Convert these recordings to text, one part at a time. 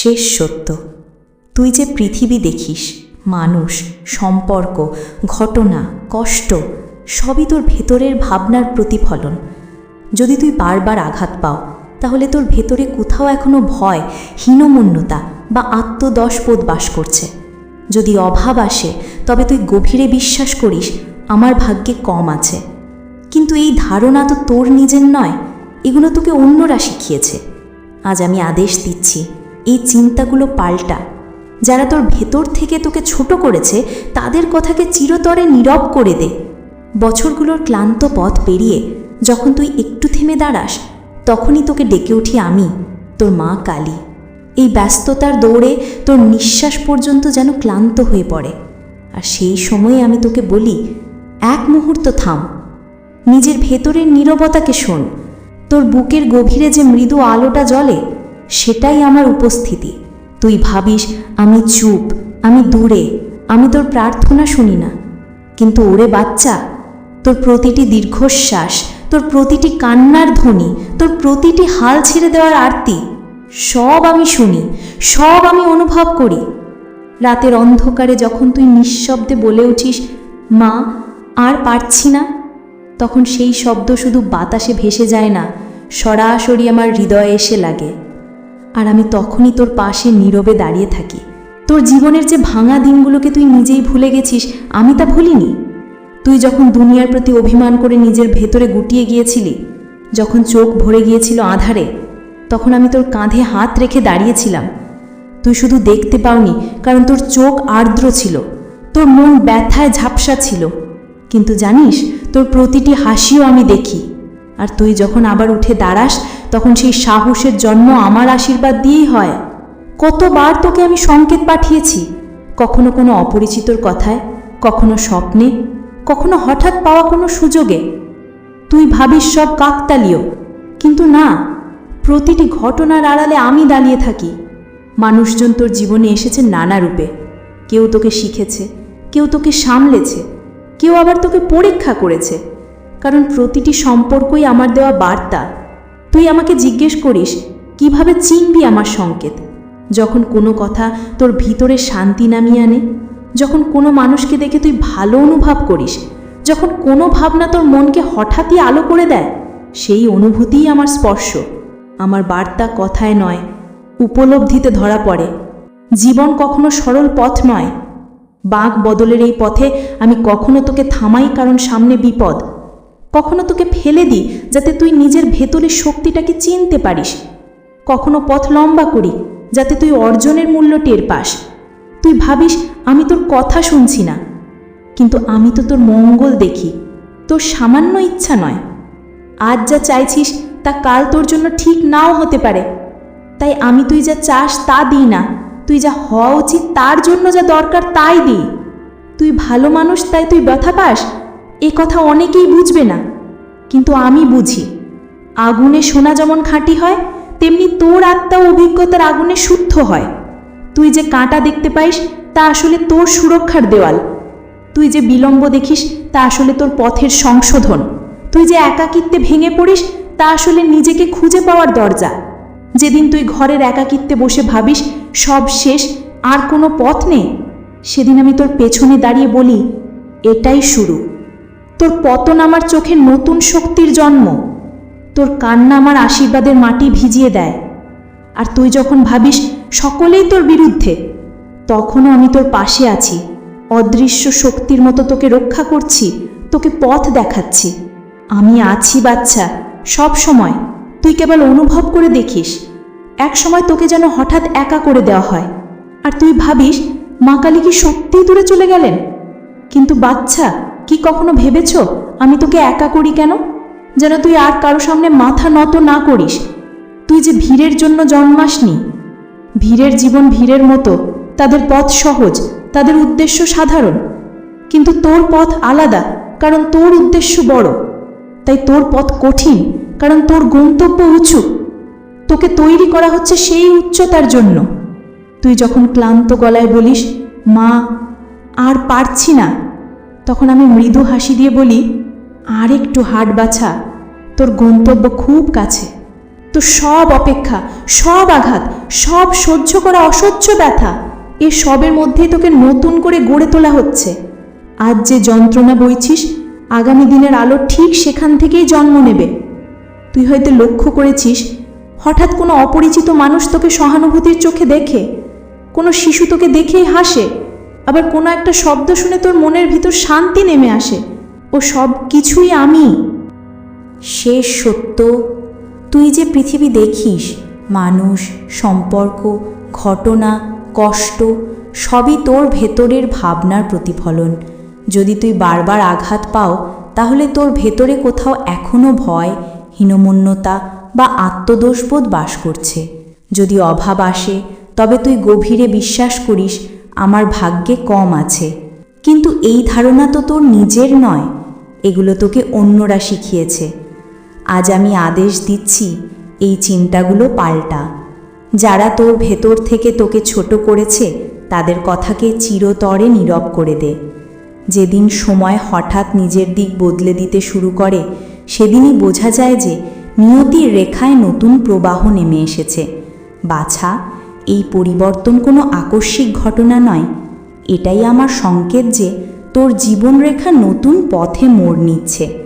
শেষ সত্য। তুই যে পৃথিবী দেখিস, মানুষ, সম্পর্ক, ঘটনা, কষ্ট, সবই তোর ভেতরের ভাবনার প্রতিফলন। যদি তুই বারবার আঘাত পাও, তাহলে তোর ভেতরে কোথাও এখনও ভয়, হীনমন্যতা বা আত্মদশবোধ বাস করছে। যদি অভাব আসে, তবে তুই গভীরে বিশ্বাস করিস, আমার ভাগ্যে কম আছে। কিন্তু এই ধারণা তো তোর নিজের নয়, এগুলো তোকে অন্যরা শিখিয়েছে। আজ আমি আদেশ দিচ্ছি এই চিন্তাগুলো পাল্টা। যারা তোর ভেতর থেকে তোকে ছোট করেছে, তাদের কথাকে চিরতরে নীরব করে দে। বছরগুলোর ক্লান্ত পথ পেরিয়ে যখন তুই একটু থেমে দাঁড়াস, তখনই তোকে ডেকে উঠি আমি, তোর মা কালী। এই ব্যস্ততার দৌড়ে তোর নিঃশ্বাস পর্যন্ত যেন ক্লান্ত হয়ে পড়ে। আর সেই সময়ে আমি তোকে বলি, এক মুহূর্ত থাম। নিজের ভেতরের নীরবতাকে শোন। তোর বুকের গভীরে যে মৃদু আলোটা জ্বলে সেটাই আমার উপস্থিতি। তুই ভাবিস, আমি চুপ, আমি দূরে, আমি তোর প্রার্থনা শুনি না। কিন্তু ওরে বাচ্চা, তোর প্রতিটি দীর্ঘশ্বাস, তোর প্রতিটি কান্নার ধ্বনি, তোর প্রতিটি হাল ছেড়ে দেওয়ার আরতি, সব আমি শুনি, সব আমি অনুভব করি। রাতের অন্ধকারে যখন তুই নিঃশব্দে বলে উঠিস, মা, আর পারছি না, তখন সেই শব্দ শুধু বাতাসে ভেসে যায় না, সরাসরি আমার হৃদয়ে এসে লাগে। আর আমি তখনই তোর পাশে নীরবে দাঁড়িয়ে থাকি। তোর জীবনের যে ভাঙা দিনগুলোকে তুই নিজেই ভুলে গেছিস, আমি তা ভুলিনি। তুই যখন দুনিয়ার প্রতি অভিমান করে নিজের ভেতরে গুটিয়ে গিয়েছিলি, যখন চোখ ভরে গিয়েছিল আধারে, তখন আমি তোর কাঁধে হাত রেখে দাঁড়িয়েছিলাম। তুই শুধু দেখতে পাওনি, কারণ তোর চোখ আর্দ্র ছিল, তোর মন ব্যথায় ঝাপসা ছিল। কিন্তু জানিস, তোর প্রতিটি হাসিও আমি দেখি। আর তুই যখন আবার উঠে দাঁড়াস তখন সেই সাহসের জন্ম আমার আশীর্বাদ দিয়েই হয়। কতবার তোকে আমি সংকেত পাঠিয়েছি? কখনো কোনো অপরিচিতর কথায়, কখনো স্বপ্নে, কখনো হঠাৎ পাওয়া কোনো সুযোগে। তুই ভাবিস সব কাকতালীয়, কিন্তু না, প্রতিটি ঘটনার আড়ালে আমি দাঁড়িয়ে থাকি। মানুষজন তোর জীবনে এসেছে নানা রূপে। কেউ তোকে শিখেছে, কেউ তোকে সামলেছে, কেউ আবার তোকে পরীক্ষা করেছে। কারণ প্রতিটি সম্পর্কই আমার দেওয়া বার্তা। তুই আমাকে জিজ্ঞেস করিস, কীভাবে চিনবি আমার সংকেত? যখন কোনো কথা তোর ভিতরে শান্তি নামিয়ে আনে, যখন কোনো মানুষকে দেখে তুই ভালো অনুভব করিস, যখন কোনো ভাবনা তোর মনকে হঠাৎই আলো করে দেয়, সেই অনুভূতিই আমার স্পর্শ। আমার বার্তা কথায় নয়, উপলব্ধিতে ধরা পড়ে। জীবন কখনো সরল পথ নয়। বাঁক বদলের এই পথে আমি কখনো তোকে থামাই কারণ সামনে বিপদ। কখনো তোকে ফেলে দিই যাতে তুই নিজের ভেতরের শক্তিটাকে চিনতে পারিস। কখনো পথ লম্বা করি যাতে তুই অর্জনের মূল্য টের পাস। তুই ভাবিস আমি তোর কথা শুনছি না। কিন্তু আমি তো তোর মঙ্গল দেখি, তোর সামান্য ইচ্ছা নয়। আজ যা চাইছিস তা কাল তোর জন্য ঠিক নাও হতে পারে। তাই আমি তুই যা চাস তা দিই না, তুই যা হওয়া উচিত তার জন্য যা দরকার তাই দিই। তুই ভালো মানুষ তাই তুই ব্যথা পাস? এ কথা অনেকেই বুঝবে না। কিন্তু আমি বুঝি। আগুনে সোনা যেমন খাঁটি হয়, তেমনি তোর আত্মা অভিজ্ঞতার আগুনে শুদ্ধ হয়। তুই যে কাঁটা দেখতে পাইস, তা আসলে তোর সুরক্ষার দেওয়াল। তুই যে বিলম্ব দেখিস, তা আসলে তোর পথের সংশোধন। তুই যে একাকিত্বে ভেঙে পড়িস, তা আসলে নিজেকে খুঁজে পাওয়ার দরজা। যেদিন তুই ঘরের একাকিত্বে বসে ভাবিস, সব শেষ, আর কোনো পথ নেই, সেদিন আমি তোর পেছনে দাঁড়িয়ে বলি, এটাই শুরু। তোর পতন আমার চোখে নতুন শক্তির জন্ম। তোর কান্না আমার আশীর্বাদের মাটি ভিজিয়ে দেয়। আর তুই যখন ভাবিস সকলেই তোর বিরুদ্ধে, তখনও আমি তোর পাশে আছি। অদৃশ্য শক্তির মতো তোকে রক্ষা করছি, তোকে পথ দেখাচ্ছি। আমি আছি বাচ্চা, সব সময়। তুই কেবল অনুভব করে দেখিস। এক সময় তোকে যেন হঠাৎ একা করে দেওয়া হয়। আর তুই ভাবিস, মা কালী কি সত্যিই দূরে চলে গেলেন? কিন্তু বাচ্চা কি কখনো ভেবেছ? আমি তোকে একা করি কেন? যেন তুই আর কারও সামনে মাথা নত না করিস। তুই যে ভিড়ের জন্য জন্মাসনি। ভিড়ের জীবন ভিড়ের মতো, তাদের পথ সহজ, তাদের উদ্দেশ্য সাধারণ। কিন্তু তোর পথ আলাদা, কারণ তোর উদ্দেশ্য বড়। তাই তোর পথ কঠিন, কারণ তোর গন্তব্য উঁচু। তোকে তৈরি করা হচ্ছে সেই উচ্চতার জন্য। তুই যখন ক্লান্ত গলায় বলিস, মা, আর পারছি না। তখন আমি মৃদু হাসি দিয়ে বলি আর একটু হাট বাছা, তোর গন্তব্য খুব কাছে। তোর সব অপেক্ষা, সব আঘাত, সব সহ্য করা অসহ্য ব্যথা, এ সবের মধ্যেই তোকে নতুন করে গড়ে তোলা হচ্ছে। আজ যে যন্ত্রণা বইছিস, আগামী দিনের আলো ঠিক সেখান থেকেই জন্ম নেবে। তুই হয়তো লক্ষ্য করেছিস, হঠাৎ কোনো অপরিচিত মানুষ তোকে সহানুভূতির চোখে দেখে, কোনো শিশু তোকে দেখেই হাসে আবার কোনো একটা শব্দ শুনে তোর মনের ভিতর শান্তি নেমে আসে। ও সব কিছুই আমি। শেষ সত্য। তুই যে পৃথিবী দেখিস, মানুষ, সম্পর্ক, ঘটনা, কষ্ট, সবই তোর ভেতরের ভাবনার প্রতিফলন। যদি তুই বারবার আঘাত পাও, তাহলে তোর ভেতরে কোথাও এখনও ভয়, হীনমন্যতা বা আত্মদোষবোধ বাস করছে। যদি অভাব আসে, তবে তুই গভীরে বিশ্বাস করিস আমার ভাগ্যে কম আছে। কিন্তু এই ধারণা তো তোর নিজের নয়। এগুলো তোকে অন্যরা শিখিয়েছে। আজ আমি আদেশ দিচ্ছি, এই চিন্তাগুলো পাল্টা। যারা তোর ভেতর থেকে তোকে ছোট করেছে, তাদের কথাকে চিরতরে নীরব করে দে। যেদিন সময় হঠাৎ নিজের দিক বদলে দিতে শুরু করে, সেদিনই বোঝা যায় যে নিয়তির রেখায় নতুন প্রবাহ নেমে এসেছে। বাছা এই পরিবর্তন কোনো আকস্মিক ঘটনা নয়। এটাই আমার সংকেত যে তোর জীবনরেখা নতুন পথে মোড় নিচ্ছে।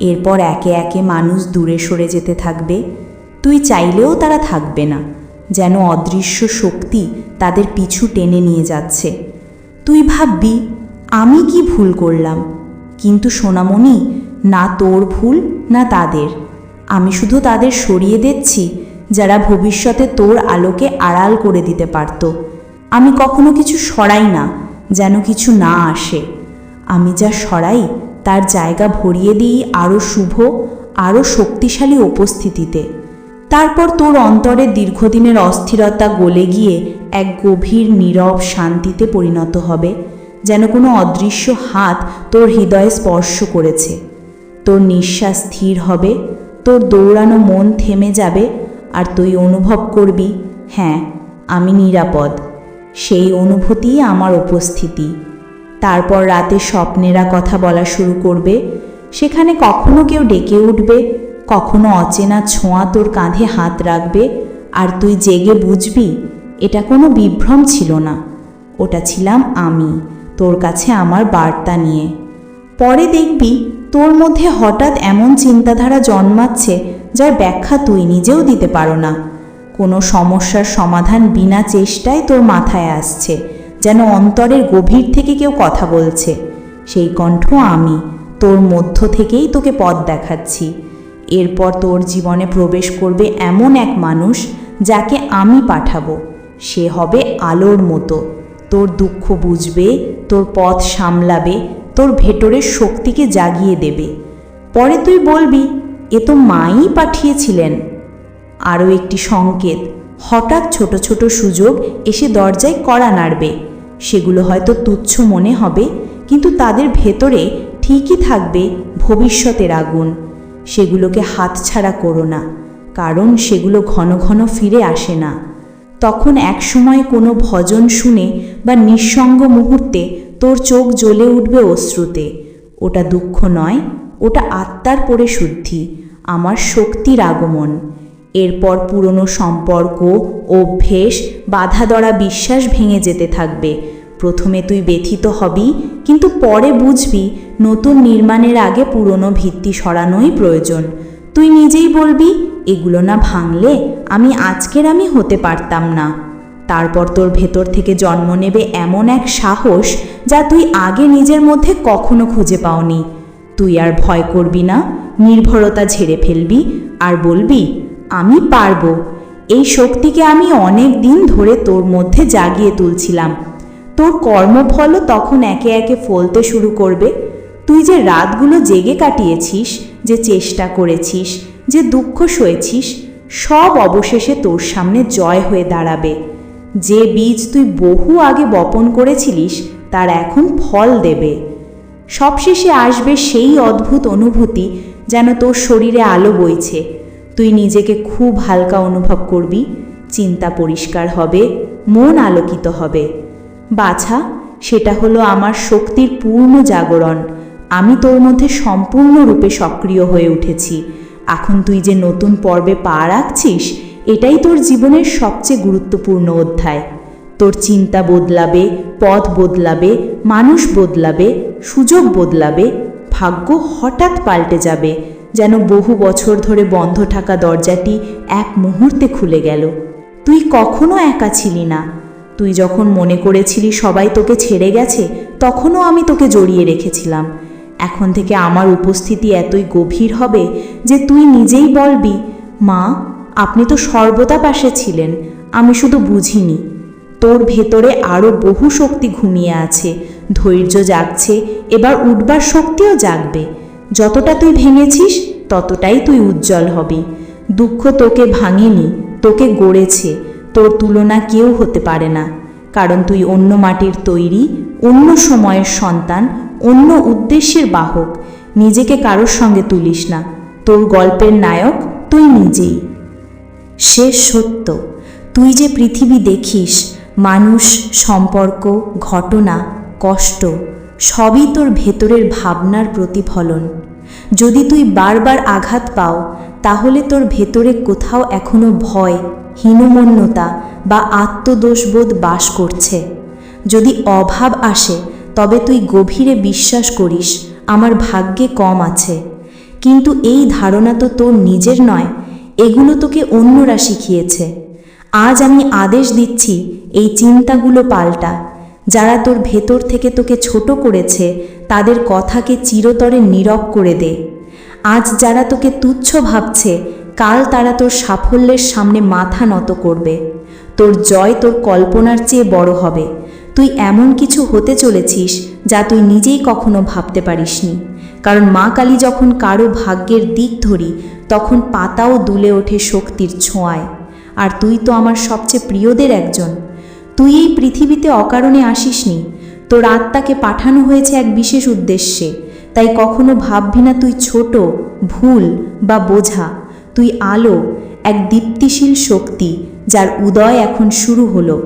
এরপর একে একে মানুষ দূরে সরে যেতে থাকবে। তুই চাইলেও তারা থাকবে না, যেন অদৃশ্য শক্তি তাদের পিছু টেনে নিয়ে যাচ্ছে। তুই ভাববি, আমি কি ভুল করলাম? কিন্তু সোনামণি, না তোর ভুল, না তাদের। আমি শুধু তাদের সরিয়ে দিচ্ছি যারা ভবিষ্যতে তোর আলোকে আড়াল করে দিতে পারত। আমি কখনো কিছু সরাই না, যেন কিছু না আসে। আমি যা সরাই, তার জায়গা ভরিয়ে দিই আরও শুভ আরও শক্তিশালী উপস্থিতিতে। তারপর তোর অন্তরে দীর্ঘদিনের অস্থিরতা গলে গিয়ে এক গভীর নীরব শান্তিতে পরিণত হবে, যেন কোনো অদৃশ্য হাত তোর হৃদয়ে স্পর্শ করেছে। তোর নিঃশ্বাস স্থির হবে, তোর দৌড়ানো মন থেমে যাবে আর তুই অনুভব করবি হ্যাঁ আমি নিরাপদ। সেই অনুভূতিই আমার উপস্থিতি। তারপর রাতে স্বপ্নেরা কথা বলা শুরু করবে, সেখানে কখনো কেউ ডেকে উঠবে, কখনো অচেনা ছোঁয়া তোর কাঁধে হাত রাখবে, আর তুই জেগে বুঝবি, এটা কোনো বিভ্রম ছিল না। ওটা ছিলাম আমি, তোর কাছে আমার বার্তা নিয়ে। পরে দেখবি তোর মধ্যে হঠাৎ এমন চিন্তাধারা জন্মাচ্ছে, যার ব্যাখ্যা তুই নিজেও দিতে পারো না। কোনো সমস্যার সমাধান বিনা চেষ্টায় তোর মাথায় আসছে, যেন অন্তরের গভীর থেকে কেউ কথা বলছে। সেই কণ্ঠ আমি, তোর মধ্য থেকেই তোকে পথ দেখাচ্ছি। এরপর তোর জীবনে প্রবেশ করবে এমন এক মানুষ, যাকে আমি পাঠাবো। সে হবে আলোর মতো। তোর দুঃখ বুঝবে, তোর পথ সামলাবে তোর ভেতরের শক্তিকে জাগিয়ে দেবে। পরে তুই বলবি, এ তো মাই পাঠিয়েছিলেন। আরও একটি সংকেত। হঠাৎ ছোট ছোট সুযোগ এসে দরজায় কড়া নাড়বে। সেগুলো হয়তো তুচ্ছ মনে হবে, কিন্তু তাদের ভেতরে ঠিকই থাকবে ভবিষ্যতের আগুন। সেগুলোকে হাতছাড়া করো না, কারণ সেগুলো ঘন ঘন ফিরে আসে না। তখন একসময় কোনো ভজন শুনে বা নিঃসঙ্গ মুহূর্তে তোর চোখ জ্বলে উঠবে অশ্রুতে। ওটা দুঃখ নয়, ওটা আত্মার পরে শুদ্ধি আমার শক্তির আগমন। এরপর পুরনো সম্পর্ক, অভ্যেস বাধা দরা বিশ্বাস ভেঙে যেতে থাকবে। প্রথমে তুই ব্যথিত হবি, কিন্তু পরে বুঝবি নতুন নির্মাণের আগে পুরনো ভিত্তি সরানোই প্রয়োজন। তুই নিজেই বলবি, এগুলো না ভাঙলে আমি আজকের আমি হতে পারতাম না। তারপর তোর ভেতর থেকে জন্ম নেবে এমন এক সাহস যা তুই আগে নিজের মধ্যে কখনো খুঁজে পাওনি। তুই আর ভয় করবি না, নির্ভরতা ঝেড়ে ফেলবি আর বলবি, আমি পারব। এই শক্তিকে আমি অনেক দিন ধরে তোর মধ্যে জাগিয়ে তুলছিলাম। তোর কর্মফলও তখন একে একে ফলতে শুরু করবে। তুই যে রাতগুলো জেগে কাটিয়েছিস, যে চেষ্টা করেছিস, যে দুঃখ সয়েছিস সব অবশেষে তোর সামনে জয় হয়ে দাঁড়াবে। যে বীজ তুই বহু আগে বপন করেছিলিস, তার এখন ফল দেবে। সবশেষে আসবে সেই অদ্ভুত অনুভূতি যেন তোর শরীরে আলো বইছে। তুই নিজেকে খুব হালকা অনুভব করবি, চিন্তা পরিষ্কার হবে, মন আলোকিত হবে। বাছা, সেটা হলো আমার শক্তির পূর্ণ জাগরণ। আমি তোর মধ্যে সম্পূর্ণরূপে সক্রিয় হয়ে উঠেছি। এখন তুই যে নতুন পর্বে পা রাখছিস এটাই তোর জীবনের সবচেয়ে গুরুত্বপূর্ণ অধ্যায়। তোর চিন্তা বদলাবে, পথ বদলাবে, মানুষ বদলাবে, সুযোগ বদলাবে, ভাগ্য হঠাৎ পাল্টে যাবে, যেন বহু বছর ধরে বন্ধ থাকা দরজাটি এক মুহূর্তে খুলে গেল। তুই কখনো একা ছিলি না। তুই যখন মনে করেছিলি সবাই তোকে ছেড়ে গেছে, তখনও আমি তোকে জড়িয়ে রেখেছিলাম। এখন থেকে আমার উপস্থিতি এতই গভীর হবে যে তুই নিজেই বলবি, মা আপনি তো সর্বদা পাশে ছিলেন, আমি শুধু বুঝিনি। তোর ভেতরে আরও বহু শক্তি ঘুমিয়ে আছে, ধৈর্য জাগছে, এবার উঠবার শক্তিও জাগবে। যতটা তুই ভেঙেছিস, ততটাই তুই উজ্জ্বল হবি। দুঃখ তোকে ভাঙেনি, তোকে গড়েছে, তোর তুলনা কেউ হতে পারে না। কারণ তুই অন্য মাটির তৈরি, অন্য সময়ের সন্তান, অন্য উদ্দেশ্যের বাহক। নিজেকে কারোর সঙ্গে তুলিস না। তোর গল্পের নায়ক তুই নিজেই। শেষ সত্য। তুই যে পৃথিবী দেখিস, মানুষ, সম্পর্ক, ঘটনা, কষ্ট, সবই তোর ভেতরের ভাবনার প্রতিফলন। যদি তুই বারবার আঘাত পাও, তাহলে তোর ভেতরে কোথাও এখনও ভয়, হীনমন্যতা বা আত্মদোষবোধ বাস করছে। যদি অভাব আসে, তবে তুই গভীরে বিশ্বাস করিস, আমার ভাগ্যে কম আছে। কিন্তু এই ধারণা তো তোর নিজের নয় এগুলো তোকে অন্যরা শিখিয়েছে। আজ আমি আদেশ দিচ্ছি, এই চিন্তাগুলো পাল্টা। যারা তোর ভেতর থেকে তোকে ছোট করেছে, তাদের কথাকে চিরতরে নীরব করে দে। আজ যারা তোকে তুচ্ছ ভাবছে, কাল তারা তোর সাফল্যের সামনে মাথা নত করবে। তোর জয় তোর কল্পনার চেয়ে বড় হবে। তুই এমন কিছু হতে চলেছিস, যা তুই নিজেই কখনো ভাবতে পারিসনি। কারণ মা কালী যখন কারও ভাগ্যের দিক ধরি, তখন পাতাও দুলে ওঠে শক্তির ছোঁয়ায়। আর তুই তো আমার সবচেয়ে প্রিয়দের একজন। তুই এই পৃথিবীতে অকারণে আসিসনি। তোর আত্মাকে পাঠানো হয়েছে এক বিশেষ উদ্দেশ্যে। তাই কখনো ভাববি না তুই ছোট, ভুল বা বোঝা। তুই আলো, এক দীপ্তিশীল শক্তি, যার উদয় এখন শুরু হলো।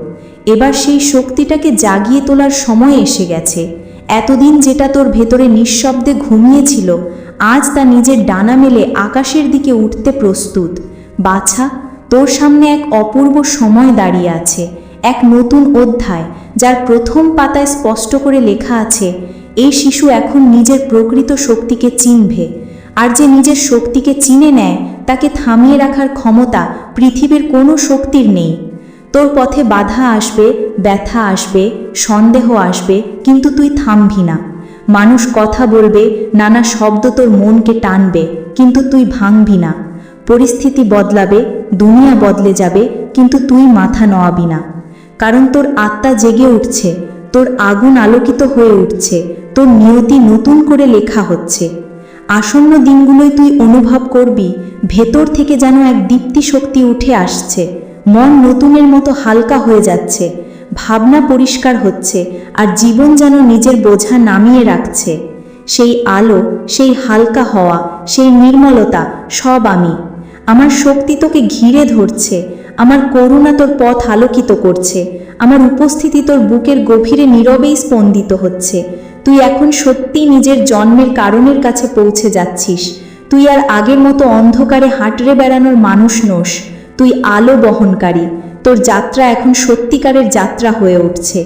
এবার সেই শক্তিটাকে জাগিয়ে তোলার সময় এসে গেছে। এতদিন যেটা তোর ভেতরে নিঃশব্দে ঘুমিয়েছিল, আজ তা নিজের ডানা মেলে আকাশের দিকে উঠতে প্রস্তুত। বাছা, তোর সামনে এক অপূর্ব সময় দাঁড়িয়ে আছে, এক নতুন অধ্যায়, যার প্রথম পাতায় স্পষ্ট করে লেখা আছে, এই শিশু এখন নিজের প্রকৃত শক্তিকে চিনবে, আর যে নিজের শক্তিকে চিনে নেয়, তাকে থামিয়ে রাখার ক্ষমতা পৃথিবীর কোনো শক্তির নেই। তোর পথে বাধা আসবে, ব্যথা আসবে, সন্দেহ আসবে, কিন্তু তুই থামবি না। মানুষ কথা বলবে, নানা শব্দ তোর মনকে টানবে, কিন্তু তুই ভাঙবি না। পরিস্থিতি বদলাবে, দুনিয়া বদলে যাবে, কিন্তু তুই মাথা নোয়াবি না। কারণ তোর আত্মা জেগে উঠছে, তোর আগুন আলোকিত হয়ে উঠছে, তোর নিয়তি নতুন করে লেখা হচ্ছে। আসন্ন দিনগুলোই তুই অনুভব করবি, ভেতর থেকে যেন এক দীপ্তি শক্তি উঠে আসছে। মন নতুনের মতো হালকা হয়ে যাচ্ছে, ভাবনা পরিষ্কার হচ্ছে, আর জীবন যেন নিজের বোঝা নামিয়ে রাখছে। সেই আলো, সেই হালকা হওয়া, সেই নির্মলতা, সব আমি। আমার শক্তি তোকে ঘিরে ধরছে, আমার করুণা তোর পথ আলোকিত করছে, আমার উপস্থিতি তোর বুকের গভীরে নীরবেই স্পন্দিত হচ্ছে। তুই এখন সত্যি নিজের জন্মের কারণের কাছে পৌঁছে যাচ্ছিস। তুই আর আগের মতো অন্ধকারে হাঁটরে বেড়ানোর মানুষ নোস। তুই আলো বহনকারী। তোর যাত্রা এখন সত্যিকারের যাত্রা হয়ে উঠছে।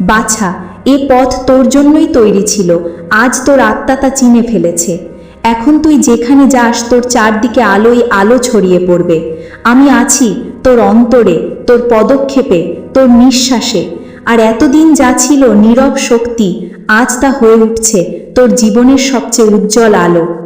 বাছা, এ পথ তোর জন্যই তৈরি ছিল। আজ তোর আত্মা তা চিনে ফেলেছে। এখন তুই যেখানে যাস, তোর চারদিকে আলোয় আলো ছড়িয়ে পড়বে। আমি আছি তোর অন্তরে, তোর পদক্ষেপে, তোর নিঃশ্বাসে। আর এতদিন যা ছিল নীরব শক্তি, আজ তা হয়ে উঠছে তোর জীবনের সবচেয়ে উজ্জ্বল আলো।